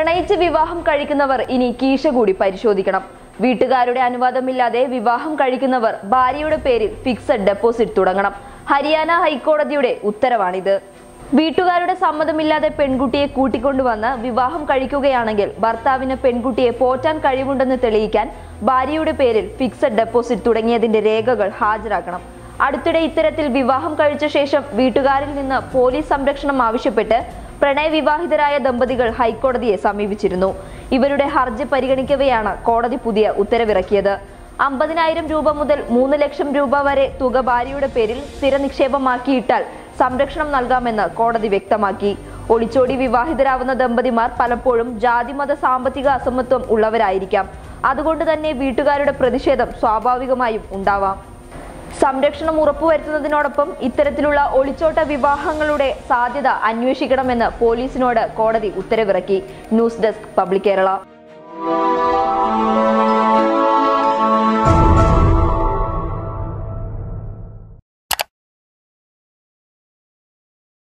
പ്രണയിച്ച് വിവാഹം കഴിക്കുന്നവർ ഇനി കീശ കൂടി പരിശോധിക്കണം. വീട്ടുകാരുടെ അനുവാദമില്ലാതെ വിവാഹം കഴിക്കുന്നവർ ഭാര്യയുടെ പേരിൽ ഫിക്സഡ് ഡെപ്പോസിറ്റ് തുടങ്ങണം. ഹരിയാന ഹൈക്കോടതിയുടെ ഉത്തരവാണിത്. വീട്ടുകാരുടെ സമ്മതമില്ലാതെ പെൺകുട്ടിയെ കൂട്ടിക്കൊണ്ടുവന്ന് വിവാഹം കഴിക്കുകയാണെങ്കിൽ ഭർത്താവിന് പെൺകുട്ടിയെ പോറ്റാൻ കഴിവുണ്ടെന്ന് തെളിയിക്കാൻ ഭാര്യയുടെ പേരിൽ ഫിക്സഡ് ഡെപ്പോസിറ്റ് തുടങ്ങിയതിന്റെ രേഖകൾ ഹാജരാക്കണം. അടുത്തിടെ ഇത്തരത്തിൽ വിവാഹം കഴിച്ച ശേഷം വീട്ടുകാരിൽ നിന്ന് പോലീസ് സംരക്ഷണം ആവശ്യപ്പെട്ട് പ്രണയവിവാഹിതരായ ദമ്പതികൾ ഹൈക്കോടതിയെ സമീപിച്ചിരുന്നു. ഇവരുടെ ഹർജി പരിഗണിക്കവെയാണ് കോടതി പുതിയ ഉത്തരവിറക്കിയത്. അമ്പതിനായിരം രൂപ മുതൽ മൂന്ന് ലക്ഷം രൂപ വരെ തുക ഭാര്യയുടെ പേരിൽ സ്ഥിര നിക്ഷേപമാക്കിയിട്ടാൽ സംരക്ഷണം നൽകാമെന്ന് കോടതി വ്യക്തമാക്കി. ഒളിച്ചോടി വിവാഹിതരാവുന്ന ദമ്പതിമാർ പലപ്പോഴും ജാതിമത സാമ്പത്തിക അസമത്വം ഉള്ളവരായിരിക്കാം. അതുകൊണ്ട് തന്നെ വീട്ടുകാരുടെ പ്രതിഷേധം സ്വാഭാവികമായും ഉണ്ടാവാം. സംരക്ഷണം ഉറപ്പുവരുത്തുന്നതിനോടൊപ്പം ഇത്തരത്തിലുള്ള ഒളിച്ചോട്ട വിവാഹങ്ങളുടെ സാധ്യത അന്വേഷിക്കണമെന്ന് പോലീസിനോട് കോടതി ഉത്തരവിറക്കി. News desk public Kerala.